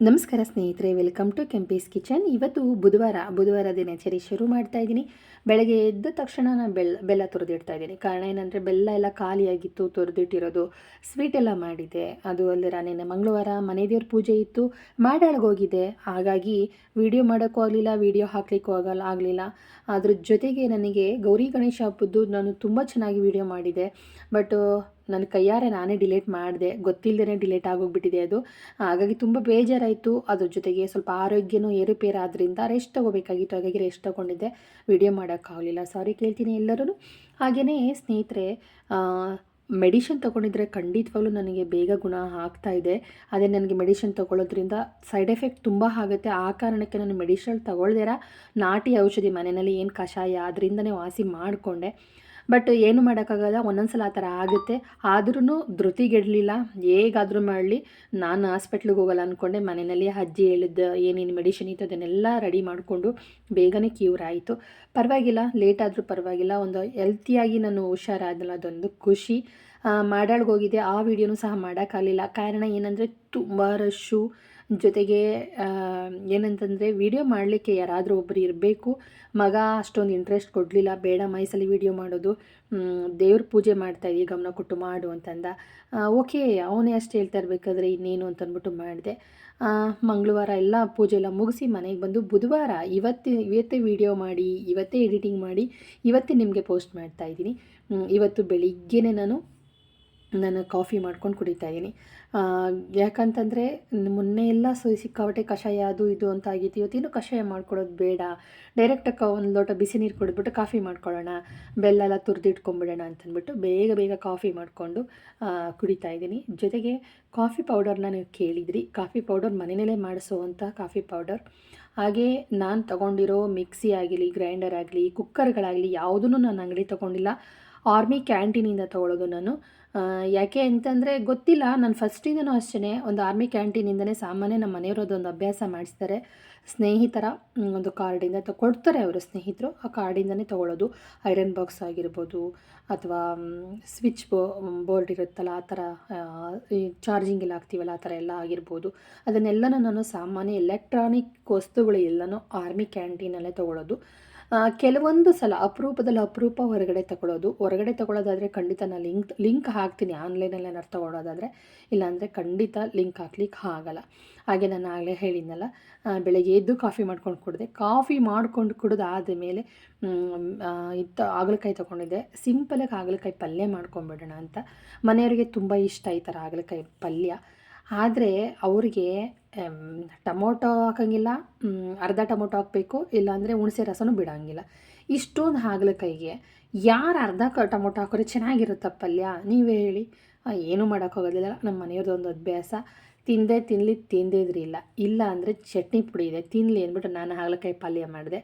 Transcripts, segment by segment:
ನಮಸ್ಕಾರ ಸ್ನೇಹಿತರೆ, welcome to Kempee's kitchen. ಇವತ್ತು ಬುಧವಾರ ಬುಧವಾರ ದಿನಚರಿ ಶುರು ಮಾಡ್ತಾ ಇದ್ದೀನಿ. ಬೆಳಗ್ಗೆ ಎದ್ದ ತಕ್ಷಣ ನಾನು ಬೆಲ್ಲ ಬೆಲ್ಲ ತುರಿದಿಡ್ತಾ ಇದ್ದೀನಿ. ಕಾರಣ ಏನಂದರೆ, ಬೆಲ್ಲ ಎಲ್ಲ ಖಾಲಿಯಾಗಿತ್ತು, ತುರಿದಿಟ್ಟಿರೋದು ಸ್ವೀಟ್ ಎಲ್ಲ ಮಾಡಿದೆ. ಅದು ಅಲ್ಲದೆ ನಿನ್ನೆ ಮಂಗಳವಾರ ಮನೆ ದೇವ್ರ ಪೂಜೆ ಇತ್ತು. ಮಾಡಾಳ್ಗೋಗಿದೆ ಹಾಗಾಗಿ ವಿಡಿಯೋ ಮಾಡೋಕ್ಕೂ ಆಗಲಿಲ್ಲ ವಿಡಿಯೋ ಹಾಕ್ಲಿಕ್ಕೂ ಆಗಲ್ಲ ಆಗಲಿಲ್ಲ. ಅದ್ರ ಜೊತೆಗೆ ನನಗೆ ಗೌರಿ ಗಣೇಶ ಹಬ್ಬದ್ದು ನಾನು ತುಂಬ ಚೆನ್ನಾಗಿ ವಿಡಿಯೋ ಮಾಡಿದೆ. ಬಟ್ ನನ್ನ ಕೈಯಾರೆ ನಾನೇ ಡಿಲೇಟ್ ಮಾಡಿದೆ. ಗೊತ್ತಿಲ್ಲದೇ ಡಿಲೇಟ್ ಆಗೋಗ್ಬಿಟ್ಟಿದೆ ಅದು. ಹಾಗಾಗಿ ತುಂಬ ಬೇಜಾರಾಯಿತು. ಅದ್ರ ಜೊತೆಗೆ ಸ್ವಲ್ಪ ಆರೋಗ್ಯನೂ ಏರುಪೇರಾದ್ರಿಂದ ರೆಸ್ಟ್ ತಗೋಬೇಕಾಗಿತ್ತು. ಹಾಗಾಗಿ ರೆಸ್ಟ್ ತೊಗೊಂಡಿದ್ದೆ. ವಿಡಿಯೋ ಮಾಡೋಕ್ಕಾಗಲಿಲ್ಲ. ಸಾರಿ ಕೇಳ್ತೀನಿ ಎಲ್ಲರೂ ಹಾಗೆಯೇ ಸ್ನೇಹಿತರೆ ಮೆಡಿಷನ್ ತೊಗೊಂಡಿದ್ರೆ ಖಂಡಿತವಾಗ್ಲೂ ನನಗೆ ಬೇಗ ಗುಣ ಆಗ್ತಾ ಇದೆ. ಅದೇ ನನಗೆ ಮೆಡಿಷನ್ ತೊಗೊಳ್ಳೋದ್ರಿಂದ ಸೈಡ್ ಎಫೆಕ್ಟ್ ತುಂಬ ಆಗುತ್ತೆ. ಆ ಕಾರಣಕ್ಕೆ ನಾನು ಮೆಡಿಷನ್ ತೊಗೊಳ್ದಿರ? ನಾಟಿ ಔಷಧಿ ಮನೆಯಲ್ಲಿ ಏನು ಕಷಾಯ ಅದರಿಂದನೇ ವಾಸಿ ಮಾಡಿಕೊಂಡೆ. ಬಟ್ ಏನು ಮಾಡೋಕ್ಕಾಗಲ್ಲ ಒಂದೊಂದು ಸಲ ಆ ಥರ ಆಗುತ್ತೆ. ಆದ್ರೂ ಧೃತಿಗೆಡಲಿಲ್ಲ. ಹೇಗಾದರೂ ಮಾಡಲಿ. ನಾನು ಹಾಸ್ಪಿಟ್ಲಿಗೆ ಹೋಗಲ್ಲ ಅಂದ್ಕೊಂಡೆ ಮನೆಯಲ್ಲಿ ಅಜ್ಜಿ ಹೇಳಿದ್ದ ಏನೇನು ಮೆಡಿಷನ್ ಇತ್ತು ಅದನ್ನೆಲ್ಲ ರೆಡಿ ಮಾಡಿಕೊಂಡು ಬೇಗನೆ ಕ್ಯೂರ್ ಆಯಿತು. ಪರವಾಗಿಲ್ಲ ಲೇಟ್ ಆದರೂ ಪರವಾಗಿಲ್ಲ. ಒಂದು ಹೆಲ್ತಿಯಾಗಿ ನಾನು ಹುಷಾರಾದಲ್ಲ ಅದೊಂದು ಖುಷಿ. ಮಾಡಾಳ್ಗೋಗಿದೆ ಆ ವಿಡಿಯೋನು ಸಹ ಮಾಡೋಕ್ಕಾಗಲಿಲ್ಲ. ಕಾರಣ ಏನಂದರೆ ತುಂಬ ರಶ್ಶು ಜೊತೆಗೆ ಏನಂತಂದರೆ ವಿಡಿಯೋ ಮಾಡಲಿಕ್ಕೆ ಯಾರಾದರೂ ಒಬ್ಬರು ಇರಬೇಕು. ಮಗ ಅಷ್ಟೊಂದು ಇಂಟ್ರೆಸ್ಟ್ ಕೊಡಲಿಲ್ಲ. ಬೇಡ ಮೈಸಲ್ಲಿ ವಿಡಿಯೋ ಮಾಡೋದು. ದೇವ್ರ ಪೂಜೆ ಮಾಡ್ತಾಯಿದ್ದೀವಿ ಗಮನ ಕೊಟ್ಟು ಮಾಡು ಅಂತಂದ. ಓಕೆ, ಅವನೇ ಅಷ್ಟು ಹೇಳ್ತಾ ಇರಬೇಕಾದ್ರೆ ಇನ್ನೇನು ಅಂತಂದ್ಬಿಟ್ಟು ಮಾಡಿದೆ. ಮಂಗಳವಾರ ಎಲ್ಲ ಪೂಜೆ ಎಲ್ಲ ಮುಗಿಸಿ ಮನೆಗೆ ಬಂದು ಬುಧವಾರ ಇವತ್ತು, ಇವತ್ತೇ ವಿಡಿಯೋ ಮಾಡಿ, ಇವತ್ತೇ ಎಡಿಟಿಂಗ್ ಮಾಡಿ, ಇವತ್ತೇ ನಿಮಗೆ ಪೋಸ್ಟ್ ಮಾಡ್ತಾಯಿದ್ದೀನಿ ಇವತ್ತು ಬೆಳಿಗ್ಗೆನೇ ನಾನು ನಾನು ಕಾಫಿ ಮಾಡ್ಕೊಂಡು ಕುಡಿತಾ ಇದ್ದೀನಿ ಯಾಕಂತಂದರೆ ಮೊನ್ನೆ ಎಲ್ಲ ಸೊ, ಸಿಕ್ಕಾಪಟ್ಟೆ ಕಷಾಯ ಅದು ಇದು ಅಂತ ಆಗಿತ್ತು. ಇವತ್ತೇನು ಕಷಾಯ ಮಾಡ್ಕೊಡೋದು ಬೇಡ. ಡೈರೆಕ್ಟಾಗಿ ಒಂದು ಲೋಟ ಬಿಸಿ ನೀರು ಕುಡಿದ್ಬಿಟ್ಟು ಕಾಫಿ ಮಾಡ್ಕೊಳ್ಳೋಣ. ಬೆಲ್ಲ ಎಲ್ಲ ತುರಿದಿಟ್ಕೊಂಬಿಡೋಣ ಅಂತಂದ್ಬಿಟ್ಟು ಬೇಗ ಬೇಗ ಕಾಫಿ ಮಾಡಿಕೊಂಡು ಕುಡಿತಾ ಇದ್ದೀನಿ ಜೊತೆಗೆ ಕಾಫಿ ಪೌಡರ್ನ ನೀವು ಕೇಳಿದ್ರಿ. ಕಾಫಿ ಪೌಡರ್ ಮನೆಯಲ್ಲೇ ಮಾಡಿಸುವಂಥ ಕಾಫಿ ಪೌಡರ್. ಹಾಗೇ ನಾನು ತಗೊಂಡಿರೋ ಮಿಕ್ಸಿ ಆಗಲಿ, ಗ್ರೈಂಡರ್ ಆಗಲಿ, ಕುಕ್ಕರ್ಗಳಾಗಲಿ ಯಾವುದೂ ನಾನು ಅಂಗಡಿ ತೊಗೊಂಡಿಲ್ಲ. ಆರ್ಮಿ ಕ್ಯಾಂಟೀನಿಂದ ತಗೊಳ್ಳೋದು ನಾನು. ಯಾಕೆ ಅಂತಂದರೆ ಗೊತ್ತಿಲ್ಲ. ನಾನು ಫಸ್ಟಿಂದನೂ ಅಷ್ಟೇ ಒಂದು ಆರ್ಮಿ ಕ್ಯಾಂಟೀನಿಂದನೇ ಸಾಮಾನ್ಯ ನಮ್ಮ ಮನೆಯವರದೊಂದು ಅಭ್ಯಾಸ ಮಾಡಿಸ್ತಾರೆ ಸ್ನೇಹಿತರ ಒಂದು ಕಾರ್ಡಿಂದ ಕೊಡ್ತಾರೆ ಅವರು ಸ್ನೇಹಿತರು. ಆ ಕಾರ್ಡಿಂದನೇ ತೊಗೊಳ್ಳೋದು ಐರನ್ ಬಾಕ್ಸ್ ಆಗಿರ್ಬೋದು ಅಥವಾ ಸ್ವಿಚ್ ಬೋ ಬೋರ್ಡ್ ಇರುತ್ತಲ್ಲ ಆ ಥರ ಈ ಚಾರ್ಜಿಂಗ್ ಎಲ್ಲ ಹಾಕ್ತೀವಲ್ಲ ಆ ಥರ ಎಲ್ಲ ಆಗಿರ್ಬೋದು. ಅದನ್ನೆಲ್ಲನೂ ನಾನು ಸಾಮಾನ್ಯ ಎಲೆಕ್ಟ್ರಾನಿಕ್ ವಸ್ತುಗಳು ಎಲ್ಲನೂ ಆರ್ಮಿ ಕ್ಯಾಂಟೀನಲ್ಲೇ ತೊಗೊಳ್ಳೋದು ಕೆಲವೊಂದು ಸಲ ಅಪರೂಪದಲ್ಲಿ ಅಪರೂಪ ಹೊರಗಡೆ ತಗೊಳ್ಳೋದು ಹೊರಗಡೆ ತಗೊಳ್ಳೋದಾದರೆ ಖಂಡಿತ ನಾನು ಲಿಂಕ್ ಲಿಂಕ್ ಹಾಕ್ತೀನಿ. ಆನ್ಲೈನಲ್ಲಿ ಏನಾರು ತೊಗೊಳೋದಾದರೆ, ಇಲ್ಲಾಂದರೆ ಖಂಡಿತ ಲಿಂಕ್ ಹಾಕ್ಲಿಕ್ಕೆ ಆಗಲ್ಲ. ಹಾಗೆ ನಾನು ಆಗಲೇ ಹೇಳಿದ್ನಲ್ಲ ಬೆಳಗ್ಗೆ ಎದ್ದು ಕಾಫಿ ಮಾಡ್ಕೊಂಡು ಕುಡಿದೆ. ಕಾಫಿ ಮಾಡ್ಕೊಂಡು ಕುಡಿದಾದ ಮೇಲೆ ಇತ್ತು ಹಾಗಲಕಾಯಿ ತೊಗೊಂಡಿದ್ದೆ. ಸಿಂಪಲಾಗಿ ಹಾಗಲಕಾಯಿ ಪಲ್ಯ ಮಾಡ್ಕೊಂಬಿಡೋಣ ಅಂತ. ಮನೆಯವರಿಗೆ ತುಂಬ ಇಷ್ಟ ಈ ಥರ ಹಾಗಲಕಾಯಿ ಪಲ್ಯ. ಆದರೆ ಅವ್ರಿಗೆ ಟೊಮೊಟೊ ಹಾಕೋಂಗಿಲ್ಲ ಅರ್ಧ ಟೊಮೊಟೊ ಹಾಕಬೇಕು, ಇಲ್ಲಾಂದರೆ ಹುಣಸೆ ರಸನೂ ಬಿಡೋಂಗಿಲ್ಲ. ಇಷ್ಟೊಂದು ಹಾಗಲಕಾಯಿಗೆ ಯಾರು ಅರ್ಧ ಕ ಟೊಮೊಟೊ ಹಾಕಿದ್ರೆ ಚೆನ್ನಾಗಿರುತ್ತೆ ಪಲ್ಯ? ನೀವೇ ಹೇಳಿ. ಏನೂ ಮಾಡೋಕ್ಕಾಗೋದಿಲ್ಲ ನಮ್ಮ ಮನೆಯವ್ರದ್ದು ಅಭ್ಯಾಸ. ತಿಂದೇ ತಿನ್ನಲಿ ತಿಂದಿದ್ರಿಲ್ಲ ಇಲ್ಲ ಅಂದರೆ ಚಟ್ನಿ ಪುಡಿ ಇದೆ. ತಿನ್ನಲಿ ಅಂದ್ಬಿಟ್ಟು ನಾನು ಹಾಗಲಕಾಯಿ ಪಲ್ಯ ಮಾಡಿದೆ.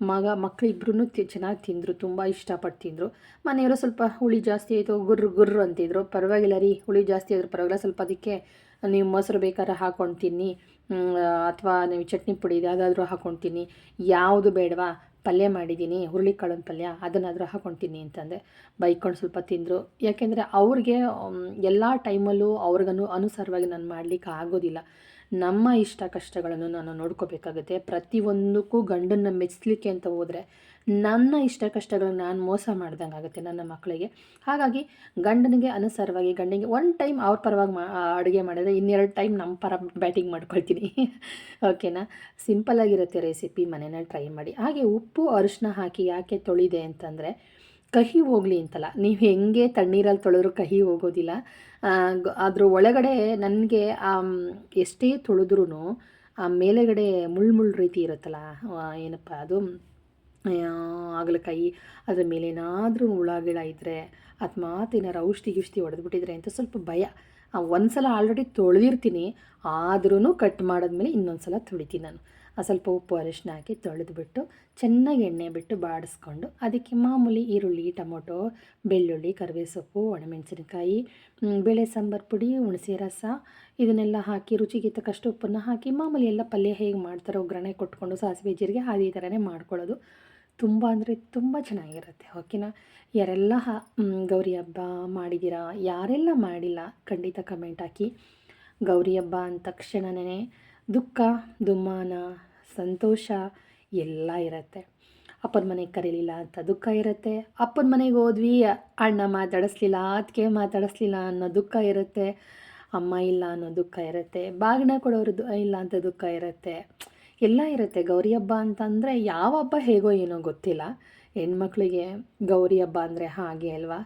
ಮಗ ಮಕ್ಕಳಿಬ್ಬರೂ ತಿ, ಚೆನ್ನಾಗಿ ತಿಂದರು, ತುಂಬ ಇಷ್ಟಪಟ್ಟು ತಿಂದರು. ಮನೆಯವರು ಸ್ವಲ್ಪ ಹುಳಿ ಜಾಸ್ತಿ ಆಯಿತು, ಗುರ್ರು ಗುರ್ರು ಅಂತಿದ್ರು. ಪರವಾಗಿಲ್ಲ ರೀ, ಹುಳಿ ಜಾಸ್ತಿ ಆದರೂ ಪರವಾಗಿಲ್ಲ. ಸ್ವಲ್ಪ ಅದಕ್ಕೆ ನೀವು ಮೊಸರು ಬೇಕಾದ್ರೆ ಹಾಕ್ಕೊಂಡು ಅಥವಾ ನೀವು ಚಟ್ನಿ ಪುಡಿ ಯಾವುದಾದ್ರೂ ಹಾಕ್ಕೊಂಡು ತಿನ್ನಿ ಯಾವುದು ಬೇಡವಾ, ಪಲ್ಯ ಮಾಡಿದ್ದೀನಿ ಹುರುಳಿಕಾಳಿನ ಪಲ್ಯ, ಅದನ್ನಾದರೂ ಹಾಕ್ಕೊಳ್ತೀನಿ ಅಂತಂದೆ. ಬೈಕೊಂಡು ಸ್ವಲ್ಪ ತಿಂದರು. ಯಾಕೆಂದರೆ ಅವ್ರಿಗೆ ಎಲ್ಲ ಟೈಮಲ್ಲೂ ಅವ್ರಿಗನು ಅನುಸಾರವಾಗಿ ನಾನು ಮಾಡಲಿಕ್ಕೆ ಆಗೋದಿಲ್ಲ. ನಮ್ಮ ಇಷ್ಟ ಕಷ್ಟಗಳನ್ನು ನಾನು ನೋಡ್ಕೋಬೇಕಾಗುತ್ತೆ. ಪ್ರತಿಯೊಂದಕ್ಕೂ ಗಂಡನ್ನ ಮೆಚ್ಚಲಿಕ್ಕೆ ಅಂತ ಹೋದರೆ ನನ್ನ ಇಷ್ಟ ಕಷ್ಟಗಳನ್ನ ನಾನು ಮೋಸ ಮಾಡ್ದಂಗೆ ಆಗುತ್ತೆ ನನ್ನ ಮಕ್ಕಳಿಗೆ ಹಾಗಾಗಿ ಗಂಡನಿಗೆ ಅನುಸಾರವಾಗಿ ಗಂಡನಿಗೆ ಒನ್ ಟೈಮ್ ಅವ್ರ ಪರವಾಗಿ ಮಾ ಅಡುಗೆ ಮಾಡಿದ್ರೆ ಇನ್ನೆರಡು ಟೈಮ್ ನಮ್ಮ ಪರ ಬ್ಯಾಟಿಂಗ್ ಮಾಡ್ಕೊಳ್ತೀನಿ. ಓಕೆನಾ ಸಿಂಪಲ್ಲಾಗಿರುತ್ತೆ ರೆಸಿಪಿ ಮನೆಯಲ್ಲಿ ಟ್ರೈ ಮಾಡಿ. ಹಾಗೆ ಉಪ್ಪು ಅರಿಶಿನ ಹಾಕಿ ಯಾಕೆ ತೊಳಿದೆ ಅಂತಂದರೆ, ಕಹಿ ಹೋಗಲಿ ಅಂತಲ್ಲ. ನೀವು ಹೆಂಗೆ ತಣ್ಣೀರಲ್ಲಿ ತೊಳೆದ್ರೂ ಕಹಿ ಹೋಗೋದಿಲ್ಲ. ಅದ್ರ ಒಳಗಡೆ ನನಗೆ ಎಷ್ಟೇ ತೊಳೆದ್ರೂ ಆ, ಮೇಲೆಗಡೆ ಮುಳ್ಳು ಮುಳ್ಳು ರೀತಿ ಇರುತ್ತಲ್ಲ ಏನಪ್ಪ ಅದು? ಹಾಗಲಕಾಯಿ, ಅದ್ರ ಮೇಲೆ ಏನಾದರೂ ಹುಳ ಗಿಳ ಇದ್ದರೆ ಮಾತು ಏನಾರು ಔಷಧಿ ಗಿಷ್ಟಿ ಹೊಡೆದ್ಬಿಟ್ಟಿದ್ರೆ ಅಂತ ಸ್ವಲ್ಪ ಭಯ. ಒಂದು ಸಲ ಆಲ್ರೆಡಿ ತೊಳೆದಿರ್ತೀನಿ ಆದ್ರೂ ಕಟ್ ಮಾಡಿದ್ಮೇಲೆ ಇನ್ನೊಂದು ಸಲ ತೊಳಿತೀನಿ ನಾನು. ಸ್ವಲ್ಪ ಉಪ್ಪು ಅರಿಶಿನ ಹಾಕಿ ತೊಳೆದ್ಬಿಟ್ಟು, ಚೆನ್ನಾಗಿ ಎಣ್ಣೆ ಬಿಟ್ಟು ಬಾಡಿಸ್ಕೊಂಡು, ಅದಕ್ಕೆ ಮಾಮೂಲಿ ಈರುಳ್ಳಿ, ಟೊಮೊಟೊ, ಬೆಳ್ಳುಳ್ಳಿ ಕರಿವೇ ಸೊಪ್ಪು ಒಣಮೆಣಸಿನಕಾಯಿ ಬೇಳೆ ಸಾಂಬಾರು ಪುಡಿ, ಹುಣಸೆ ರಸ, ಇದನ್ನೆಲ್ಲ ಹಾಕಿ ರುಚಿಗೆ ತಕ್ಕಷ್ಟು ಉಪ್ಪನ್ನು ಹಾಕಿ ಮಾಮೂಲಿ ಎಲ್ಲ ಪಲ್ಯ ಹೇಗೆ ಮಾಡ್ತಾರೋ, ಒಗ್ಗರಣೆ ಕೊಟ್ಕೊಂಡು ಸಾಸಿವೆ ಜೀರಿಗೆ, ಅದೇ ಥರನೇ ಮಾಡ್ಕೊಳ್ಳೋದು. ತುಂಬ ಅಂದರೆ ತುಂಬ ಚೆನ್ನಾಗಿರುತ್ತೆ. ಓಕೆನಾ ಯಾರೆಲ್ಲ ಗೌರಿ ಹಬ್ಬ ಮಾಡಿದ್ದೀರಾ ಯಾರೆಲ್ಲ ಮಾಡಿಲ್ಲ, ಖಂಡಿತ ಕಮೆಂಟ್ ಹಾಕಿ. ಗೌರಿ ಹಬ್ಬ ಅಂದ ತಕ್ಷಣನೇ ದುಃಖ, ದುಮ್ಮಾನ, ಸಂತೋಷ ಎಲ್ಲ ಇರುತ್ತೆ. ಅಪ್ಪನ ಮನೆಗೆ ಕರೀಲಿಲ್ಲ ಅಂತ ದುಃಖ ಇರುತ್ತೆ. ಅಪ್ಪನ ಮನೆಗೆ ಹೋದ್ವಿ, ಅಣ್ಣ ಮಾತಾಡಿಸ್ಲಿಲ್ಲ ಅದಕ್ಕೆ ಮಾತಾಡಿಸ್ಲಿಲ್ಲ ಅನ್ನೋ ದುಃಖ ಇರುತ್ತೆ. ಅಮ್ಮ ಇಲ್ಲ ಅನ್ನೋ ದುಃಖ ಇರುತ್ತೆ. ಬಾಗಿನ ಕೊಡೋರು ಇಲ್ಲ ಅಂತ ದುಃಖ ಇರುತ್ತೆ. ಎಲ್ಲ ಇರುತ್ತೆ. ಗೌರಿ ಹಬ್ಬ ಅಂತಂದರೆ ಯಾವ ಹಬ್ಬ ಹೇಗೋ ಏನೋ ಗೊತ್ತಿಲ್ಲ. ಹೆಣ್ಮಕ್ಳಿಗೆ ಗೌರಿ ಹಬ್ಬ ಅಂದರೆ ಹಾಗೆ ಅಲ್ವಾ?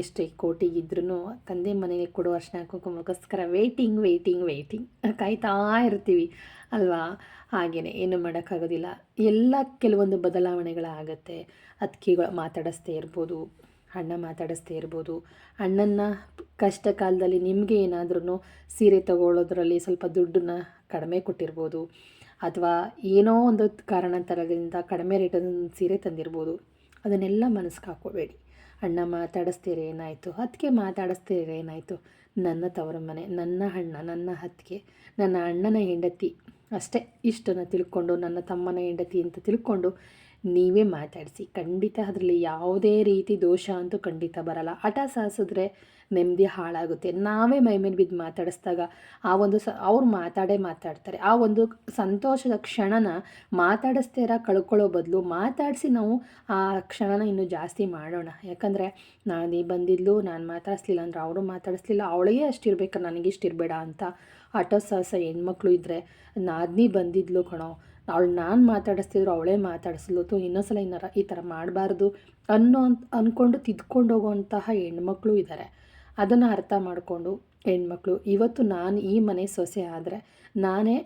ಎಷ್ಟೇ ಕೋಟಿಗಿದ್ರೂ ತಂದೆ ಮನೆಗೆ ಕೊಡೋ ಅರ್ಶನ ಕುಂಕುಮಕ್ಕೋಸ್ಕರ ವೇಟಿಂಗ್ ವೇಟಿಂಗ್ ವೇಟಿಂಗ್ ಕಾಯ್ತಾ ಇರ್ತೀವಿ ಅಲ್ವಾ? ಹಾಗೆಯೇ ಏನು ಮಾಡೋಕ್ಕಾಗೋದಿಲ್ಲ. ಎಲ್ಲ ಕೆಲವೊಂದು ಬದಲಾವಣೆಗಳಾಗತ್ತೆ. ಅತ್ತಿಗೆಗಳು ಮಾತಾಡಿಸ್ತೇ ಇರ್ಬೋದು, ಅಣ್ಣ ಮಾತಾಡಿಸ್ತೇ ಇರ್ಬೋದು. ಅಣ್ಣನ ಕಷ್ಟ ಕಾಲದಲ್ಲಿ ನಿಮಗೆ ಏನಾದ್ರೂ ಸೀರೆ ತಗೊಳ್ಳೋದ್ರಲ್ಲಿ ಸ್ವಲ್ಪ ದುಡ್ಡನ್ನ ಕಡಿಮೆ ಕೊಟ್ಟಿರ್ಬೋದು. ಅಥವಾ ಏನೋ ಒಂದು ಕಾರಣಾಂತರದಿಂದ ಕಡಿಮೆ ರೇಟಲ್ಲಿ ಸೀರೆ ತಂದಿರ್ಬೋದು. ಅದನ್ನೆಲ್ಲ ಮನಸ್ಸಿಗೆ ಹಾಕ್ಕೋಬೇಡಿ ಅಣ್ಣ ಮಾತಾಡಿಸ್ತೀರ ಏನಾಯಿತು? ಅದಕ್ಕೆ ಮಾತಾಡಿಸ್ತೀರ ಏನಾಯಿತು? ನನ್ನ ತವರ ಮನೆ, ನನ್ನ ಅಣ್ಣ, ನನ್ನ ಹತ್ತಿಗೆ ನನ್ನ ಅಣ್ಣನ ಹೆಂಡತಿ ಅಷ್ಟೇ. ಇಷ್ಟನ್ನು ತಿಳ್ಕೊಂಡು, ನನ್ನ ತಮ್ಮನ ಹೆಂಡತಿ ಅಂತ ತಿಳ್ಕೊಂಡು ನೀವೇ ಮಾತಾಡಿಸಿ. ಖಂಡಿತ ಅದರಲ್ಲಿ ಯಾವುದೇ ರೀತಿ ದೋಷ ಅಂತೂ ಖಂಡಿತ ಬರಲ್ಲ. ಹಠ ಸಾಸಿದ್ರೆ ನೆಮ್ಮದಿ ಹಾಳಾಗುತ್ತೆ. ನಾವೇ ಮೈಮೇಲೆ ಬಿದ್ದು ಮಾತಾಡಿಸ್ದಾಗ ಆ ಒಂದು ಸ, ಅವ್ರು ಮಾತಾಡೇ ಮಾತಾಡ್ತಾರೆ. ಆ ಒಂದು ಸಂತೋಷದ ಕ್ಷಣನ ಮಾತಾಡಿಸ್ತೀರ ಕಳ್ಕೊಳ್ಳೋ ಬದಲು ಮಾತಾಡಿಸಿ ನಾವು ಆ ಕ್ಷಣನ ಇನ್ನೂ ಜಾಸ್ತಿ ಮಾಡೋಣ. ಯಾಕಂದರೆ ನಾನೇ ಬಂದಿದ್ಲು, ನಾನು ಮಾತಾಡಿಸ್ಲಿಲ್ಲ ಅಂದ್ರೆ ಅವರು ಮಾತಾಡಿಸ್ಲಿಲ್ಲ ಅವಳಿಗೆ ಅಷ್ಟಿರ್ಬೇಕು, ನನಗಿಷ್ಟಿರಬೇಡ ಅಂತ ಆಟೋ ಸಾಹಸ ಹೆಣ್ಮಕ್ಳು ಇದ್ದರೆ ನಾದ್ನಿ ಬಂದಿದ್ಲು ಕಣೋ, ಅವಳು ನಾನು ಮಾತಾಡಿಸ್ತಿದ್ರು ಅವಳೇ ಮಾತಾಡಿಸ್ಲು, ತು ಇನ್ನೊಂದ್ಸಲ ಇನ್ನರ ಈ ಥರ ಮಾಡಬಾರ್ದು ಅನ್ನೋ ಅಂದ್ಕೊಂಡು ತಿದ್ಕೊಂಡು ಹೋಗುವಂತಹ ಹೆಣ್ಮಕ್ಳು ಇದ್ದಾರೆ ಅದನ್ನು ಅರ್ಥ ಮಾಡಿಕೊಂಡು ಹೆಣ್ಮಕ್ಳು, ಇವತ್ತು ನಾನು ಈ ಮನೆ ಸೊಸೆ ಆದರೆ ನಾನೇ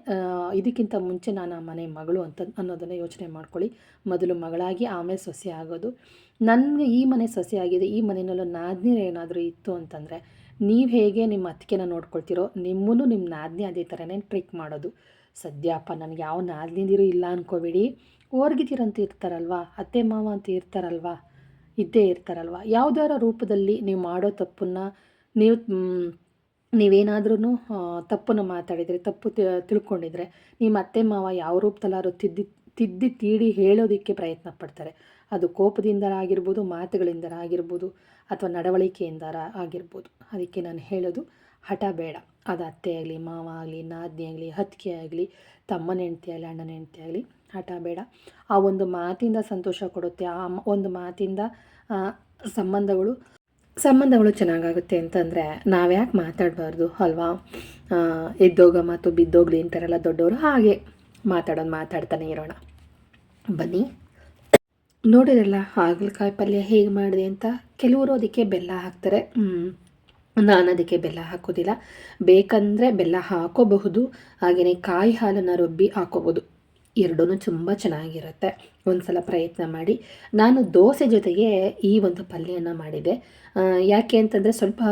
ಇದಕ್ಕಿಂತ ಮುಂಚೆ ನಾನು ಆ ಮನೆ ಮಗಳು ಅಂತ ಅನ್ನೋದನ್ನು ಯೋಚನೆ ಮಾಡ್ಕೊಳ್ಳಿ. ಮೊದಲು ಮಗಳಾಗಿ ಆಮೇಲೆ ಸೊಸೆ ಆಗೋದು. ನನಗೆ ಈ ಮನೆ ಸೊಸೆ ಆಗಿದೆ, ಈ ಮನೆಯಲ್ಲೂ ನಾದ್ನೀರು ಏನಾದರೂ ಇತ್ತು ಅಂತಂದರೆ ನೀವು ಹೇಗೆ ನಿಮ್ಮ ಅತ್ತಿಗೆನ ನೋಡ್ಕೊಳ್ತೀರೋ ನಿಮ್ಮನ್ನು ನಿಮ್ಮ ನಾದ್ನಿ ಅದೇ ಥರನೇ ಟ್ರಿಕ್ ಮಾಡೋದು. ಸದ್ಯಪ್ಪ, ನನಗೆ ಯಾವ ನಾದ್ನಿದಿರು ಇಲ್ಲ ಅನ್ಕೋಬೇಡಿ. ಓರ್ಗಿತೀರಂತ ಇರ್ತಾರಲ್ವಾ, ಅತ್ತೆ ಮಾವ ಅಂತ ಇರ್ತಾರಲ್ವಾ ಇದ್ದೇ ಇರ್ತಾರಲ್ವ? ಯಾವ್ದಾರ ರೂಪದಲ್ಲಿ ನೀವು ಮಾಡೋ ತಪ್ಪನ್ನು ನೀವು ನೀವೇನಾದ್ರೂ ತಪ್ಪನ್ನು ಮಾತಾಡಿದರೆ, ತಪ್ಪು ತಿಳ್ಕೊಂಡಿದ್ರೆ ನಿಮ್ಮ ಅತ್ತೆ ಮಾವ ಯಾವ ರೂಪದಲ್ಲಾದ್ರೂ ತಿದ್ದಿ ತಿದ್ದಿ ತೀಡಿ ಹೇಳೋದಕ್ಕೆ ಪ್ರಯತ್ನ ಪಡ್ತಾರೆ. ಅದು ಕೋಪದಿಂದ ಆಗಿರ್ಬೋದು ಮಾತುಗಳಿಂದ ಆಗಿರ್ಬೋದು, ಅಥವಾ ನಡವಳಿಕೆಯಿಂದ ಆಗಿರ್ಬೋದು. ಅದಕ್ಕೆ ನಾನು ಹೇಳೋದು ಹಠ ಬೇಡ. ಅದು ಅತ್ತೆ ಆಗಲಿ, ಮಾವ ಆಗಲಿ, ನಾದಿನಿ ಆಗಲಿ ಹತ್ತಿಗೆ ಆಗಲಿ, ತಮ್ಮನ ಹೆಂಡ್ತಿ ಆಗಲಿ, ಅಣ್ಣನ ಹೆಂಡ್ತಿ ಆಗಲಿ, ಹಠ ಬೇಡ. ಆ ಒಂದು ಮಾತಿಂದ ಸಂತೋಷ ಕೊಡುತ್ತೆ, ಆ ಒಂದು ಮಾತಿಂದ ಸಂಬಂಧಗಳು ಸಂಬಂಧಗಳು ಚೆನ್ನಾಗಾಗುತ್ತೆ ಅಂತಂದರೆ ನಾವ್ಯಾಕೆ ಮಾತಾಡಬಾರ್ದು, ಅಲ್ವಾ? ಎದ್ದೋಗ ಮಾತು ಬಿದ್ದೋಗ್ಲಿ ಅಂತಾರಲ್ಲ ದೊಡ್ಡವರು, ಹಾಗೆ ಮಾತಾಡೋದು ಮಾತಾಡ್ತಾನೆ ಇರೋಣ. ಬನ್ನಿ. ನೋಡಿರಲ್ಲ, ಹಾಗಲಕಾಯಿ ಪಲ್ಯ ಹೇಗೆ ಮಾಡಿದೆ ಅಂತ? ಕೆಲವರು ಅದಕ್ಕೆ ಬೆಲ್ಲ ಹಾಕ್ತಾರೆ. ನಾನು ಅದಕ್ಕೆ ಬೆಲ್ಲ ಹಾಕೋದಿಲ್ಲ. ಬೇಕಂದರೆ ಬೆಲ್ಲ ಹಾಕೋಬಹುದು ಹಾಗೆಯೇ ಕಾಯಿ ಹಾಲನ್ನು ರುಬ್ಬಿ ಹಾಕೋಬೋದು ಎರಡೂ ತುಂಬ ಚೆನ್ನಾಗಿರುತ್ತೆ. ಒಂದು ಸಲ ಪ್ರಯತ್ನ ಮಾಡಿ. ನಾನು ದೋಸೆ ಜೊತೆಗೆ ಈ ಒಂದು ಪಲ್ಯನ ಮಾಡಿದೆ. ಯಾಕೆ ಅಂತಂದರೆ ಸ್ವಲ್ಪ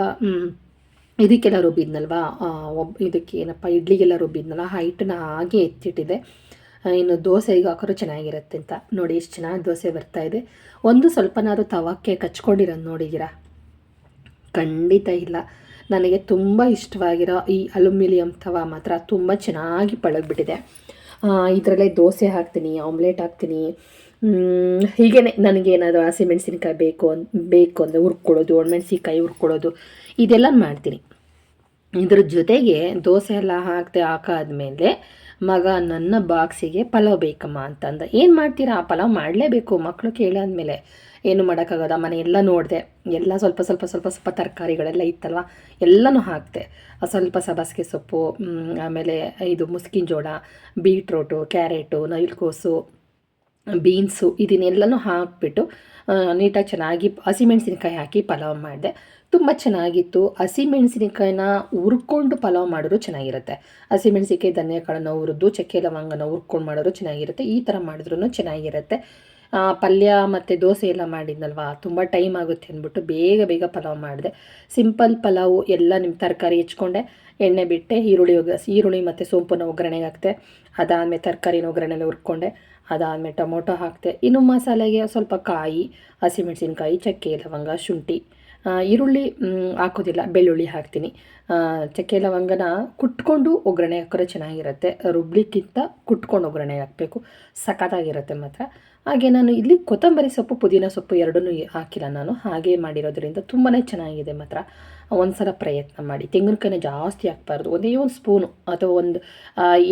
ಇದಕ್ಕೆಲ್ಲ ರುಬ್ಬಿದ್ನಲ್ವಾ? ಆ, ಒಬ್ ಇದಕ್ಕೆ ಏನಪ್ಪ ಇಡ್ಲಿಗೆಲ್ಲ ರುಬ್ಬಿದ್ನಲ್ಲ ಆ ಹಿಟ್ಟನ್ನ ಹಾಗೆ ಎತ್ತಿಟ್ಟಿದೆ. ಇನ್ನು ದೋಸೆಗೆ ಹಾಕೋರು ಚೆನ್ನಾಗಿರುತ್ತೆ ಅಂತ. ನೋಡಿ ಎಷ್ಟು ಚೆನ್ನಾಗಿ ದೋಸೆ ಬರ್ತಾ ಇದೆ. ಒಂದು ಸ್ವಲ್ಪನಾದ್ರೂ ತವಕ್ಕೆ ಕಚ್ಕೊಂಡಿರೋದು ನೋಡಿದ್ದೀರಾ? ಖಂಡಿತ ಇಲ್ಲ. ನನಗೆ ತುಂಬ ಇಷ್ಟವಾಗಿರೋ ಈ ಅಲುಮಿನಿಯಂ ತವ ಮಾತ್ರ ತುಂಬ ಚೆನ್ನಾಗಿ ಪಳಗ್ಬಿಟ್ಟಿದೆ. ಇದರಲ್ಲೇ ದೋಸೆ ಹಾಕ್ತೀನಿ, ಆಮ್ಲೆಟ್ ಹಾಕ್ತೀನಿ. ಹೀಗೇ ನನಗೇನಾದರೂ ಹಸಿಮೆಣ್ಸಿನ್ಕಾಯಿ ಬೇಕು ಅನ್, ಬೇಕು ಅಂದರೆ ಹುರ್ಕೊಳ್ಳೋದು, ಒಣಮೆಣಸಿನ್ಕಾಯಿ ಹುರ್ಕೊಳ್ಳೋದು, ಇದೆಲ್ಲ ಮಾಡ್ತೀನಿ. ಇದ್ರ ಜೊತೆಗೆ ದೋಸೆ ಎಲ್ಲ ಹಾಕ್ದೆ ಹಾಕಾದ್ಮೇಲೆ ಮಗ ನನ್ನ ಬಾಕ್ಸಿಗೆ ಪಲಾವ್ ಬೇಕಮ್ಮ ಅಂತಂದ. ಏನು ಮಾಡ್ತೀರಾ? ಆ ಪಲಾವ್ ಮಾಡಲೇಬೇಕು ಮಕ್ಕಳು ಕೇಳಾದ್ಮೇಲೆ. ಏನು ಮಾಡೋಕ್ಕಾಗೋದ ಮನೆ ಎಲ್ಲ ನೋಡಿದೆ. ಎಲ್ಲ ಸ್ವಲ್ಪ ಸ್ವಲ್ಪ ಸ್ವಲ್ಪ ಸ್ವಲ್ಪ ತರಕಾರಿಗಳೆಲ್ಲ ಇತ್ತಲ್ವ? ಎಲ್ಲನೂ ಹಾಕ್ತೆ ಆ ಸ್ವಲ್ಪ ಸಬಸಿಗೆ ಸೊಪ್ಪು ಆಮೇಲೆ ಇದು ಮುಸ್ಕಿನ ಜೋಳ, ಬೀಟ್ರೋಟು, ಕ್ಯಾರೆಟು ನವಿಲ್ಕೋಸು ಬೀನ್ಸು ಇದನ್ನೆಲ್ಲನೂ ಹಾಕಿಬಿಟ್ಟು ನೀಟಾಗಿ ಚೆನ್ನಾಗಿ ಹಸಿಮೆಣಸಿನಕಾಯಿ ಹಾಕಿ ಪಲಾವ್ ಮಾಡಿದೆ. ತುಂಬ ಚೆನ್ನಾಗಿತ್ತು. ಹಸಿಮೆಣಸಿನಕಾಯಿನ ಹುರ್ಕೊಂಡು ಪಲಾವ್ ಮಾಡಿದ್ರು ಚೆನ್ನಾಗಿರುತ್ತೆ. ಹಸಿಮೆಣ್ಸಿನ್ಕಾಯಿ, ಧನ್ಯಕಾಳನ್ನು ಹುರಿದು, ಚಕ್ಕೆ ಲವಂಗನ ಹುರ್ಕೊಂಡು ಮಾಡಿದ್ರು ಚೆನ್ನಾಗಿರುತ್ತೆ. ಈ ಥರ ಮಾಡಿದ್ರೂ ಚೆನ್ನಾಗಿರುತ್ತೆ. ಪಲ್ಯ ಮತ್ತು ದೋಸೆ ಎಲ್ಲ ಮಾಡಿದ್ನಲ್ವಾ? ತುಂಬ ಟೈಮ್ ಆಗುತ್ತೆ ಅಂದ್ಬಿಟ್ಟು ಬೇಗ ಬೇಗ ಪಲಾವ್ ಮಾಡಿದೆ. ಸಿಂಪಲ್ ಪಲಾವು ಎಲ್ಲ ನಿಮ್ಮ ತರಕಾರಿ ಹೆಚ್ಕೊಂಡೆ. ಎಣ್ಣೆ ಬಿಟ್ಟೆ, ಈರುಳ್ಳಿ ಒಗ್ಗ ಈರುಳ್ಳಿ ಮತ್ತು ಸೋಂಪನ್ನು ಒಗ್ಗರಣೆಗೆ ಹಾಕ್ತೆ. ಅದಾದಮೇಲೆ ತರಕಾರಿನ ಒಗ್ಗರಣೆಲಿ ಹುರ್ಕೊಂಡೆ. ಅದಾದಮೇಲೆ ಟೊಮೊಟೊ ಹಾಕ್ತೆ. ಇನ್ನು ಮಸಾಲೆಗೆ ಸ್ವಲ್ಪ ಕಾಯಿ, ಹಸಿಮೆಣಸಿನ್ಕಾಯಿ, ಚಕ್ಕೆ, ಲವಂಗ, ಶುಂಠಿ. ಈರುಳ್ಳಿ ಹಾಕೋದಿಲ್ಲ, ಬೆಳ್ಳುಳ್ಳಿ ಹಾಕ್ತೀನಿ. ಚಕ್ಕೆ ಲವಂಗನ ಕುಟ್ಕೊಂಡು ಒಗ್ಗರಣೆ ಹಾಕಿದ್ರೆ ಚೆನ್ನಾಗಿರುತ್ತೆ. ರುಬ್ಲಿಕ್ಕಿಂತ ಕುಟ್ಕೊಂಡು ಒಗ್ಗರಣೆ ಹಾಕಬೇಕು. ಸಖತ್ತಾಗಿರುತ್ತೆ ಮಾತ್ರ. ಹಾಗೆ ನಾನು ಇಲ್ಲಿ ಕೊತ್ತಂಬರಿ ಸೊಪ್ಪು, ಪುದೀನ ಸೊಪ್ಪು ಎರಡನ್ನೂ ಹಾಕಿಲ್ಲ ನಾನು. ಹಾಗೆ ಮಾಡಿರೋದ್ರಿಂದ ತುಂಬಾ ಚೆನ್ನಾಗಿದೆ ಮಾತ್ರ. ಒಂದ್ಸಲ ಪ್ರಯತ್ನ ಮಾಡಿ. ತೆಂಗಿನಕಾಯಿನ ಜಾಸ್ತಿ ಹಾಕ್ಬಾರ್ದು. ಒಂದೇ ಒಂದು ಸ್ಪೂನು ಅಥವಾ ಒಂದು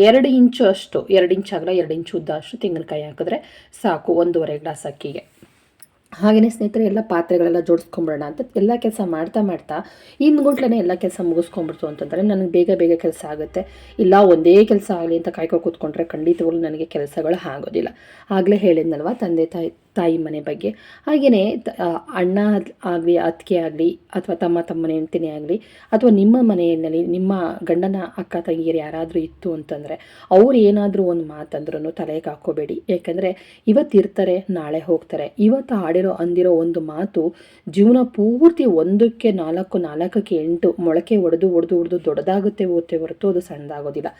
ಎರಡು ಇಂಚು ಅಷ್ಟು, ಎರಡು ಇಂಚು ಆಗಲ್ಲ ಎರಡು ಇಂಚು ಉದ್ದ ಅಷ್ಟು ತೆಂಗಿನಕಾಯಿ ಹಾಕಿದ್ರೆ ಸಾಕು. ಒಂದೂವರೆ ಗ್ಲಾಸ್ ಅಕ್ಕಿಗೆ. ಹಾಗೆಯೇ ಸ್ನೇಹಿತರೆ, ಎಲ್ಲ ಪಾತ್ರೆಗಳೆಲ್ಲ ಜೋಡಿಸ್ಕೊಂಬಿಡೋಣ ಅಂತ ಎಲ್ಲ ಕೆಲಸ ಮಾಡ್ತಾ ಮಾಡ್ತಾ ಹಿಂದ್ಗುಂಟ್ಲೇ ಎಲ್ಲ ಕೆಲಸ ಮುಗಿಸ್ಕೊಂಬಿಡ್ತು ಅಂತಂದರೆ ನನಗೆ ಬೇಗ ಬೇಗ ಕೆಲಸ ಆಗುತ್ತೆ. ಇಲ್ಲ, ಒಂದೇ ಕೆಲಸ ಆಗಲಿ ಅಂತ ಕಾಯ್ಕೊ ಕೂತ್ಕೊಂಡ್ರೆ ಖಂಡಿತವಾಗ್ಲೂ ನನಗೆ ಕೆಲಸಗಳು ಆಗೋದಿಲ್ಲ. ಆಗಲೇ ಹೇಳಿದ್ನಲ್ವ ತಂದೆ ತಾಯಿ? ತಾಯಿ ಮನೆ ಬಗ್ಗೆ. ಹಾಗೆಯೇ ಅಣ್ಣ ಆಗಲಿ, ಅತ್ತಿಗೆ ಆಗಲಿ, ಅಥವಾ ತಮ್ಮ ತಮ್ಮನ ಹೆಂಡ್ತಿನೇ ಆಗಲಿ, ಅಥವಾ ನಿಮ್ಮ ಮನೆಯಲ್ಲಿ ನಿಮ್ಮ ಗಂಡನ ಅಕ್ಕ ತಂಗಿಯರು ಯಾರಾದರೂ ಇತ್ತು ಅಂತಂದರೆ ಅವ್ರು ಏನಾದರೂ ಒಂದು ಮಾತಂದ್ರೂ ತಲೆಗೆ ಹಾಕೋಬೇಡಿ ಯಾಕಂದರೆ ಇವತ್ತು ಇರ್ತಾರೆ, ನಾಳೆ ಹೋಗ್ತಾರೆ. ಇವತ್ತು ಆಡಿರೋ ಅಂದಿರೋ ಒಂದು ಮಾತು ಜೀವನ ಪೂರ್ತಿ ಒಂದಕ್ಕೆ ನಾಲ್ಕು, ನಾಲ್ಕಕ್ಕೆ ಎಂಟು ಮೊಳಕೆ ಒಡೆದು ಒಡೆದು ಒಡೆದು ದೊಡ್ಡದಾಗುತ್ತೆ ಓದ್ತೆ ಹೊರತು ಅದು ಸಣ್ಣದಾಗೋದಿಲ್ಲ.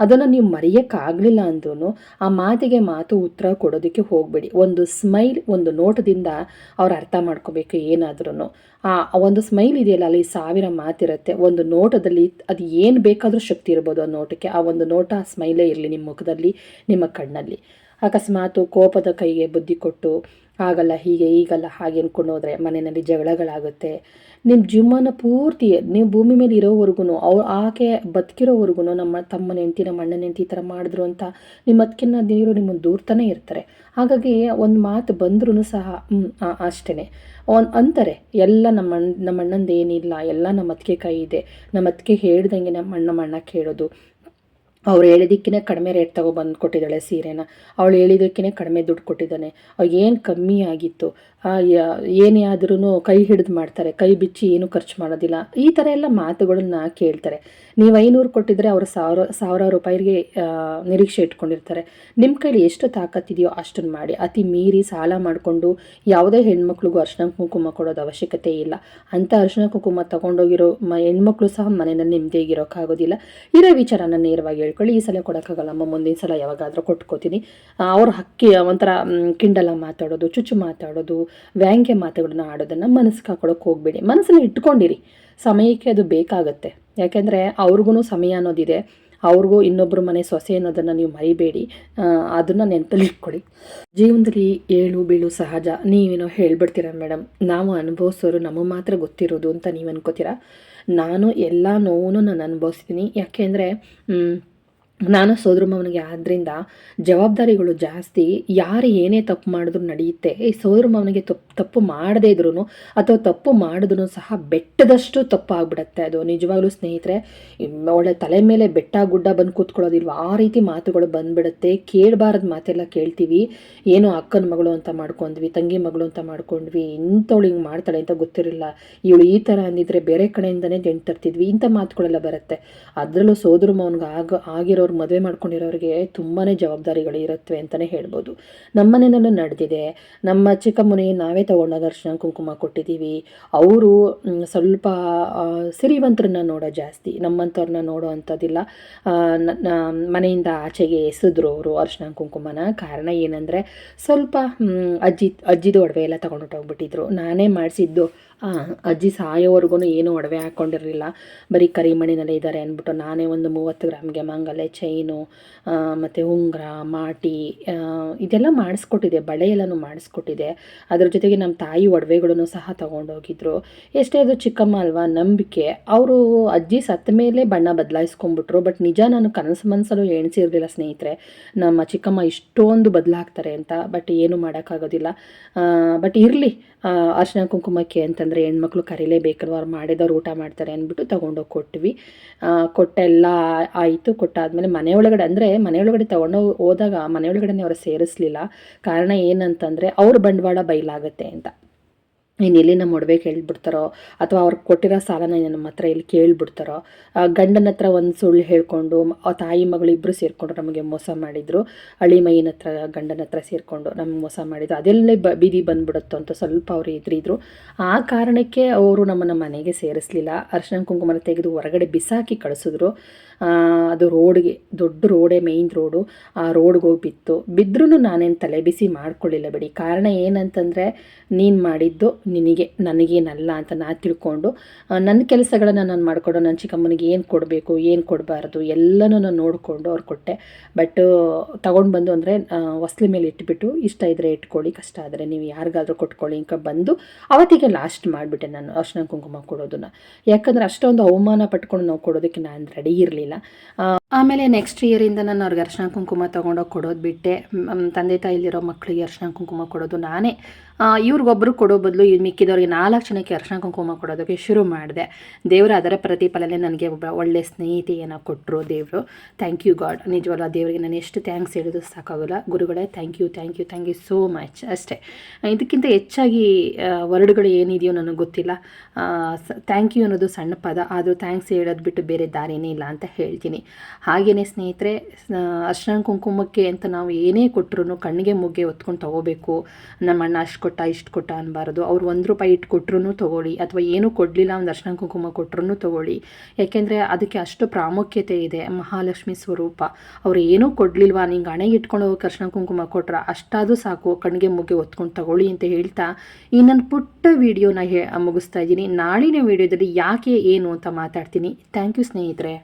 ಅದನ್ನು ನೀವು ಮರೆಯೋಕ್ಕಾಗಲಿಲ್ಲ ಅಂದ್ರೂ ಆ ಮಾತಿಗೆ ಮಾತು ಉತ್ತರ ಕೊಡೋದಕ್ಕೆ ಹೋಗಬೇಡಿ. ಒಂದು ಸ್ಮೈಲ್, ಒಂದು ನೋಟದಿಂದ ಅವ್ರು ಅರ್ಥ ಮಾಡ್ಕೋಬೇಕು ಏನಾದ್ರೂ ಆ ಒಂದು ಸ್ಮೈಲ್ ಇದೆಯಲ್ಲ, ಅಲ್ಲಿ ಸಾವಿರ ಮಾತಿರುತ್ತೆ. ಒಂದು ನೋಟದಲ್ಲಿ ಅದು ಏನು ಬೇಕಾದರೂ ಶಕ್ತಿ ಇರ್ಬೋದು ಆ ನೋಟಕ್ಕೆ. ಆ ಒಂದು ನೋಟ ಆ ಸ್ಮೈಲೇ ಇರಲಿ ನಿಮ್ಮ ಮುಖದಲ್ಲಿ, ನಿಮ್ಮ ಕಣ್ಣಲ್ಲಿ. ಅಕಸ್ಮಾತು ಕೋಪದ ಕೈಗೆ ಬುದ್ಧಿ ಕೊಟ್ಟು, ಆಗಲ್ಲ, ಹೀಗೆ, ಈಗಲ್ಲ, ಹಾಗೆ ಅಂದ್ಕೊಂಡು ಹೋದರೆ ಮನೆಯಲ್ಲಿ ಜಗಳಗಳಾಗುತ್ತೆ. ನಿಮ್ಮ ಜೀವನ ಪೂರ್ತಿ, ನೀವು ಭೂಮಿ ಮೇಲೆ ಇರೋವರೆಗೂ ಅವ್ರು ಆಕೆ ಬದುಕಿರೋವರೆಗೂ ನಮ್ಮ ತಮ್ಮನ ಹೆಂಡ್ತಿ, ನಮ್ಮ ಅಣ್ಣನ ಹೆಂಡ್ತಿ ಈ ಥರ ಮಾಡಿದ್ರು ಅಂತ ನಿಮ್ಮ ಅದಕ್ಕಿನ್ನ ನೀರು ನಿಮ್ಮನ್ನು ದೂರ್ತಾನೆ ಇರ್ತಾರೆ. ಹಾಗಾಗಿ ಒಂದು ಮಾತು ಬಂದ್ರೂ ಸಹ ಅಷ್ಟೇ ಒಂದು ಅಂತಾರೆ, ಎಲ್ಲ ನಮ್ಮ ಅಣ್ಣ ನಮ್ಮ ಅಣ್ಣಂದು ಏನಿಲ್ಲ, ಎಲ್ಲ ನಮ್ಮ ಅತ್ತಿಗೆ ಕೈ ಇದೆ. ನಮ್ಮ ಅತ್ತಿಗೆ ಹೇಳ್ದಂಗೆ ನಮ್ಮ ಅಣ್ಣ, ನಮ್ಮ ಕೇಳೋದು. ಅವ್ರು ಹೇಳಿದ್ದಕ್ಕೇ ಕಡಿಮೆ ರೇಟ್ ತಗೊಬಂದು ಕೊಟ್ಟಿದ್ದಾಳೆ ಸೀರೆನ. ಅವಳು ಹೇಳಿದ್ದಕ್ಕೇ ಕಡಿಮೆ ದುಡ್ಡು ಕೊಟ್ಟಿದ್ದಾನೆ. ಏನು ಕಮ್ಮಿ ಆಗಿತ್ತು? ಏನೇ ಆದ್ರೂ ಕೈ ಹಿಡಿದು ಮಾಡ್ತಾರೆ. ಕೈ ಬಿಚ್ಚಿ ಏನು ಖರ್ಚು ಮಾಡೋದಿಲ್ಲ. ಈ ಥರ ಎಲ್ಲ ಮಾತುಗಳನ್ನ ಕೇಳ್ತಾರೆ. ನೀವು ಐನೂರು ಕೊಟ್ಟಿದ್ರೆ ಅವರು ಸಾವಿರ, ಸಾವಿರಾರು ರೂಪಾಯಿಗೆ ನಿರೀಕ್ಷೆ ಇಟ್ಕೊಂಡಿರ್ತಾರೆ. ನಿಮ್ಮ ಕೈಲಿ ಎಷ್ಟು ತಾಕತ್ತಿದೆಯೋ ಅಷ್ಟನ್ನು ಮಾಡಿ. ಅತಿ ಮೀರಿ ಸಾಲ ಮಾಡಿಕೊಂಡು ಯಾವುದೇ ಹೆಣ್ಮಕ್ಳಿಗೂ ಅರ್ಶಿನ ಕುಂಕುಮ ಕೊಡೋದು ಅವಶ್ಯಕತೆ ಇಲ್ಲ. ಅಂಥ ಅರ್ಶಿನ ಕುಂಕುಮ ತಗೊಂಡೋಗಿರೋ ಮ, ಹೆಣ್ಮಕ್ಳು ಸಹ ಮನೆಯಲ್ಲಿ ನೆಮ್ಮದಿಯಾಗಿರೋಕ್ಕಾಗೋದಿಲ್ಲ ಇರೋ ವಿಚಾರನ ನೇರವಾಗಿ ಹೇಳ್ಕೊಳ್ಳಿ ಈ ಸಲ ಕೊಡೋಕ್ಕಾಗಲ್ಲಮ್ಮ ಮುಂದಿನ ಸಲ ಯಾವಾಗಾದರೂ ಕೊಟ್ಕೋತೀನಿ. ಅವ್ರ ಹಕ್ಕಿ, ಒಂಥರ ಕಿಂಡಲ ಮಾತಾಡೋದು, ಚುಚ್ಚು ಮಾತಾಡೋದು, ವ್ಯಾಂಗ್ಯ ಮಾತುಗಳನ್ನ ಆಡೋದನ್ನು ಮನಸ್ಸಿಗೆ ಹಾಕೊಳ್ಳೋಕೆ ಹೋಗಬೇಡಿ. ಮನಸ್ಸಲ್ಲಿ ಇಟ್ಕೊಂಡಿರಿ. ಸಮಯಕ್ಕೆ ಅದು ಬೇಕಾಗತ್ತೆ. ಯಾಕೆಂದರೆ ಅವ್ರಿಗೂ ಸಮಯ ಅನ್ನೋದಿದೆ. ಅವ್ರಿಗೂ ಇನ್ನೊಬ್ಬರು ಮನೆ ಸೊಸೆ ಅನ್ನೋದನ್ನು ನೀವು ಮರಿಬೇಡಿ. ಅದನ್ನು ನೆನಪಲ್ಲಿ ಇಟ್ಕೊಳ್ಳಿ. ಜೀವನದಲ್ಲಿ ಏಳು ಬೀಳು ಸಹಜ. ನೀವೇನೋ ಹೇಳ್ಬಿಡ್ತೀರ ಮೇಡಮ್ ನಾವು ಅನುಭವಿಸೋರು ನಮಗೆ ಮಾತ್ರ ಗೊತ್ತಿರೋದು ಅಂತ ನೀವು ಅನ್ಕೋತೀರಾ? ನಾನು ಎಲ್ಲ ನೋವನ್ನು ನಾನು ಅನುಭವಿಸ್ತೀನಿ. ಯಾಕೆಂದರೆ ನಾನು ಸೋದರ ಆದ್ದರಿಂದ ಜವಾಬ್ದಾರಿಗಳು ಜಾಸ್ತಿ, ಯಾರು ಏನೇ ತಪ್ಪು ಮಾಡಿದ್ರು ನಡೆಯುತ್ತೆ. ಈ ಸೋದರ ತಪ್ಪು ತಪ್ಪು ಮಾಡದೇ ಇದ್ರೂ ಅಥವಾ ತಪ್ಪು ಮಾಡಿದ್ರು ಸಹ ಬೆಟ್ಟದಷ್ಟು ತಪ್ಪು ಆಗ್ಬಿಡತ್ತೆ ಅದು. ನಿಜವಾಗ್ಲೂ ಸ್ನೇಹಿತರೆ ಒಳ್ಳೆ ತಲೆ ಮೇಲೆ ಬೆಟ್ಟ ಗುಡ್ಡ ಬಂದು ಕೂತ್ಕೊಳ್ಳೋದಿಲ್ವ? ಆ ರೀತಿ ಮಾತುಗಳು ಬಂದ್ಬಿಡುತ್ತೆ. ಕೇಳಬಾರದ ಮಾತೆಲ್ಲ ಕೇಳ್ತೀವಿ. ಏನೋ ಅಕ್ಕನ ಮಗಳು ಅಂತ ಮಾಡ್ಕೊಂಡ್ವಿ, ತಂಗಿ ಮಗಳು ಅಂತ ಮಾಡ್ಕೊಂಡ್ವಿ, ಇಂಥವಳು ಹಿಂಗೆ ಮಾಡ್ತಾಳೆ ಅಂತ ಗೊತ್ತಿರಲಿಲ್ಲ. ಇವಳು ಈ ಥರ ಅಂದಿದ್ರೆ ಬೇರೆ ಕಡೆಯಿಂದನೇ ಜಂಟು ತರ್ತಿದ್ವಿ ಇಂಥ ಮಾತುಗಳೆಲ್ಲ ಬರುತ್ತೆ. ಅದರಲ್ಲೂ ಸೋದರ ಮಾವನ್ಗೆ ಆಗ ಆಗಿರೋರು ಮದುವೆ ಮಾಡ್ಕೊಂಡಿರೋರಿಗೆ ತುಂಬಾ ಜವಾಬ್ದಾರಿಗಳು ಇರುತ್ತವೆ ಅಂತಲೇ ಹೇಳ್ಬೋದು. ನಮ್ಮ ಮನೆಯಲ್ಲೂ ನಡೆದಿದೆ. ನಮ್ಮ ಚಿಕ್ಕಮ್ಮನಿಗೆ ನಾವೇ ತಗೊಂಡಾಗ ಅರ್ಶಿನ ಕುಂಕುಮ ಕೊಟ್ಟಿದ್ದೀವಿ. ಅವರು ಸ್ವಲ್ಪ ಸಿರಿವಂತರನ್ನ ನೋಡೋ ಜಾಸ್ತಿ. ನಮ್ಮಂಥವ್ರನ್ನ ನೋಡೋ ಅಂಥದ್ದಿಲ್ಲ. ಮನೆಯಿಂದ ಆಚೆಗೆ ಎಸೆದ್ರು ಅವರು ಅರ್ಶನ ಕುಂಕುಮನ. ಕಾರಣ ಏನಂದರೆ ಸ್ವಲ್ಪ ಅಜ್ಜಿ, ಅಜ್ಜಿದು ಒಡವೆ ಎಲ್ಲ ತಗೊಂಡೋಗ್ಬಿಟ್ಟಿದ್ರು. ನಾನೇ ಮಾಡಿಸಿದ್ದು ಅಜ್ಜಿ ಸಾಯೋವರೆಗೂ ಏನೂ ಒಡವೆ ಹಾಕ್ಕೊಂಡಿರಲಿಲ್ಲ ಬರೀ ಕರಿಮಣಿನಲ್ಲೇ ಇದ್ದಾರೆ ಅಂದ್ಬಿಟ್ಟು ನಾನೇ ಒಂದು ಮೂವತ್ತು ಗ್ರಾಮ್ಗೆ ಮಂಗಲೆ ಚೈನು ಮತ್ತು ಉಂಗುರ, ಮಾಟಿ ಇದೆಲ್ಲ ಮಾಡಿಸ್ಕೊಟ್ಟಿದೆ ಬಳೆ ಎಲ್ಲನೂ ಮಾಡಿಸ್ಕೊಟ್ಟಿದ್ದೆ ಅದ್ರ ಜೊತೆಗೆ ನಮ್ಮ ತಾಯಿ ಒಡವೆಗಳನ್ನು ಸಹ ತಗೊಂಡೋಗಿದ್ರು. ಎಷ್ಟೇ ಅದು ಚಿಕ್ಕಮ್ಮ ಅಲ್ವಾ, ನಂಬಿಕೆ. ಅವರು ಅಜ್ಜಿ ಸತ್ತ ಮೇಲೆ ಬಣ್ಣ ಬದಲಾಯಿಸ್ಕೊಂಡ್ಬಿಟ್ರು, ಬಟ್ ನಿಜ ನಾನು ಕನಸು ಮನಸ್ಸಲ್ಲೂ ಎಣಿಸಿರಲಿಲ್ಲ ಸ್ನೇಹಿತರೆ. ನಮ್ಮ ಚಿಕ್ಕಮ್ಮ ಇಷ್ಟೊಂದು ಬದಲಾಗ್ತಾರೆ ಅಂತ, ಬಟ್ ಏನು ಮಾಡೋಕ್ಕಾಗೋದಿಲ್ಲ. ಬಟ್ ಇರಲಿ ಅರ್ಶಿನ ಕುಂಕುಮಕ್ಕೆ ಅಂತಂದರೆ ಹೆಣ್ಮಕ್ಳು ಕರೀಲೇಬೇಕಲ್ವ ಅವ್ರು ಮಾಡಿದವ್ರು ಊಟ ಮಾಡ್ತಾರೆ ಅಂದ್ಬಿಟ್ಟು ತೊಗೊಂಡೋಗಿ ಕೊಟ್ವಿ. ಕೊಟ್ಟೆಲ್ಲ ಆಯಿತು. ಕೊಟ್ಟಾದ್ಮೇಲೆ ಮನೆಯೊಳಗಡೆ ಅಂದರೆ ಮನೆಯೊಳಗಡೆ ತೊಗೊಂಡೋಗಿ ಹೋದಾಗ ಮನೆಯೊಳಗಡೆ ಅವ್ರು ಸೇರಿಸ್ಲಿಲ್ಲ. ಕಾರಣ ಏನಂತಂದರೆ ಅವ್ರ ಬಂಡವಾಳ ಬಯಲಾಗುತ್ತೆ ಅಂತ. ಇನ್ನು ಎಲ್ಲಿ ನಮ್ಮ ಒಡವೆ ಹೇಳ್ಬಿಡ್ತಾರೋ ಅಥವಾ ಅವ್ರಿಗೆ ಕೊಟ್ಟಿರೋ ಸಾಲನ ನಮ್ಮ ಹತ್ರ ಇಲ್ಲಿ ಕೇಳಿಬಿಡ್ತಾರೋ ಗಂಡನ ಹತ್ರ ಒಂದು ಸುಳ್ಳು ಹೇಳ್ಕೊಂಡು, ಆ ತಾಯಿ ಮಗಳು ಇಬ್ಬರು ಸೇರಿಕೊಂಡು ನಮಗೆ ಮೋಸ ಮಾಡಿದರು ಅಳಿ ಮೈಯಿನ ಹತ್ರ ಗಂಡನ ಹತ್ರ ಸೇರಿಕೊಂಡು ನಮ್ಗೆ ಮೋಸ ಮಾಡಿದ್ರು, ಅದೆಲ್ಲೇ ಬ ಬೀದಿ ಬಂದ್ಬಿಡುತ್ತೋ ಅಂತ ಸ್ವಲ್ಪ ಅವರು ಎದುರಿದ್ರು ಆ ಕಾರಣಕ್ಕೆ ಅವರು ನಮ್ಮನ್ನು ಮನೆಗೆ ಸೇರಿಸ್ಲಿಲ್ಲ. ಅರ್ಶನ ಕುಂಕುಮನ ತೆಗೆದು ಹೊರಗಡೆ ಬಿಸಾಕಿ ಕಳಿಸಿದ್ರು. ಅದು ರೋಡ್ಗೆ, ದೊಡ್ಡ ರೋಡೇ ಮೇಯ್ನ್ ರೋಡು. ಆ ರೋಡ್ಗೆ ಹೋಗಿ ಬಿತ್ತು. ಬಿದ್ದರೂ ನಾನೇನು ತಲೆ ಬಿಸಿ ಮಾಡ್ಕೊಳ್ಳಿಲ್ಲ ಬಿಡಿ. ಕಾರಣ ಏನಂತಂದರೆ, ನೀನು ಮಾಡಿದ್ದು ನಿನಗೆ, ನನಗೇನಲ್ಲ ಅಂತ ನಾ ತಿಳ್ಕೊಂಡು ನನ್ನ ಕೆಲಸಗಳನ್ನು ನಾನು ಮಾಡಿಕೊಂಡು ನನ್ನ ಚಿಕ್ಕಮ್ಮನಿಗೆ ಏನು ಕೊಡಬೇಕು, ಏನು ಕೊಡಬಾರ್ದು ಎಲ್ಲನೂ ನಾನು ನೋಡಿಕೊಂಡು ಅವ್ರು ಕೊಟ್ಟೆ. ಬಟ್ ತಗೊಂಡು ಬಂದು ಅಂದರೆ ಹೊಸ್ಲಿ ಮೇಲೆ ಇಟ್ಬಿಟ್ಟು ಇಷ್ಟ ಇದ್ದರೆ ಇಟ್ಕೊಳ್ಳಿ, ಕಷ್ಟ ಆದರೆ ನೀವು ಯಾರಿಗಾದರೂ ಕೊಟ್ಕೊಳ್ಳಿ ಇಂಕ ಬಂದು ಅವತ್ತಿಗೆ ಲಾಸ್ಟ್ ಮಾಡಿಬಿಟ್ಟೆ ನಾನು ಅರ್ಶನ ಕುಂಕುಮ ಕೊಡೋದನ್ನ. ಯಾಕಂದರೆ ಅಷ್ಟೊಂದು ಅವಮಾನ ಪಟ್ಕೊಂಡು ನಾವು ಕೊಡೋದಕ್ಕೆ ನಾನು ರೆಡಿ ಇರಲಿಲ್ಲ. ಆಮೇಲೆ ನೆಕ್ಸ್ಟ್ ಇಯರಿಂದ ನಾನು ಅವ್ರಿಗೆ ಅರ್ಶಿನ ಕುಂಕುಮ ತೊಗೊಂಡೋಗಿ ಕೊಡೋದು ಬಿಟ್ಟೆ. ತಂದೆ ತಾಯಿಲಿರೋ ಮಕ್ಕಳಿಗೆ ಅರ್ಶಿನ ಕುಂಕುಮ ಕೊಡೋದು ನಾನೇ. ಇವ್ರಿಗೊಬ್ಬರು ಕೊಡೋ ಬದಲು ಇದು ಮಿಕ್ಕಿದವ್ರಿಗೆ ನಾಲ್ಕು ಜನಕ್ಕೆ ಅರ್ಶಿನ ಕುಂಕುಮ ಕೊಡೋದಕ್ಕೆ ಶುರು ಮಾಡಿದೆ. ದೇವರು ಅದರ ಪ್ರತಿಫಲನೆ ನನಗೆ ಒಬ್ಬ ಒಳ್ಳೆ ಸ್ನೇಹಿತೆಯನ್ನು ಕೊಟ್ಟರು ದೇವರು. ಥ್ಯಾಂಕ್ ಯು ಗಾಡ್ ನಿಜವಲ್ಲ ದೇವರಿಗೆ ನಾನು ಎಷ್ಟು ಥ್ಯಾಂಕ್ಸ್ ಹೇಳೋದು ಸಾಕಾಗಲ್ಲ. ಗುರುಗಳೇ thank you thank you thank you so much ಅಷ್ಟೇ. ಇದಕ್ಕಿಂತ ಹೆಚ್ಚಾಗಿ ವರ್ಡ್ಗಳು ಏನಿದೆಯೋ ನನಗೆ ಗೊತ್ತಿಲ್ಲ. ಥ್ಯಾಂಕ್ ಯು ಅನ್ನೋದು ಸಣ್ಣ ಪದ. ಆದರೂ ಥ್ಯಾಂಕ್ಸ್ ಹೇಳೋದು ಬಿಟ್ಟು ಬೇರೆ ದಾರಿನೇ ಇಲ್ಲ ಅಂತ ಹೇಳ್ತೀನಿ. ಹಾಗೆಯೇ ಸ್ನೇಹಿತರೆ ಅರ್ಶನ ಕುಂಕುಮಕ್ಕೆ ಅಂತ ನಾವು ಏನೇ ಕೊಟ್ಟರು ಕಣ್ಣಿಗೆ ಮುಗ್ಗೆ ಹೊತ್ಕೊಂಡು ತಗೋಬೇಕು. ನಮ್ಮ ಅಣ್ಣ ಅಷ್ಟು ಕೊಟ್ಟ, ಇಷ್ಟು ಕೊಟ್ಟ ಅನ್ನಬಾರ್ದು ಅವ್ರು ಒಂದು ರೂಪಾಯಿ ಇಟ್ಟು ಕೊಟ್ರು ತೊಗೊಳ್ಳಿ, ಅಥವಾ ಏನೂ ಕೊಡಲಿಲ್ಲ ಒಂದು ಅರ್ಶನ ಕುಂಕುಮ ಕೊಟ್ರು ತೊಗೊಳ್ಳಿ. ಯಾಕೆಂದರೆ ಅದಕ್ಕೆ ಅಷ್ಟು ಪ್ರಾಮುಖ್ಯತೆ ಇದೆ. ಮಹಾಲಕ್ಷ್ಮಿ ಸ್ವರೂಪ. ಅವ್ರು ಏನೂ ಕೊಡಲಿಲ್ವಾ? ನಿಂಗೆ ಹಣೆಗೆ ಇಟ್ಕೊಂಡು ಹೋಗಿ ಅರ್ಶನ ಕುಂಕುಮ ಕೊಟ್ಟರೆ ಅಷ್ಟಾದರೂ ಸಾಕು, ಕಣ್ಣಿಗೆ ಮುಗ್ಗೆ ಹೊತ್ಕೊಂಡು ತಗೊಳ್ಳಿ ಅಂತ ಹೇಳ್ತಾ ಈ ನನ್ನ ಪುಟ್ಟ ವಿಡಿಯೋನ ಹೇ, ಮುಗಿಸ್ತಾ ಇದ್ದೀನಿ. ನಾಳಿನ ವಿಡಿಯೋದಲ್ಲಿ ಯಾಕೆ ಏನು ಅಂತ ಮಾತಾಡ್ತೀನಿ. ಥ್ಯಾಂಕ್ ಯು ಸ್ನೇಹಿತರೆ.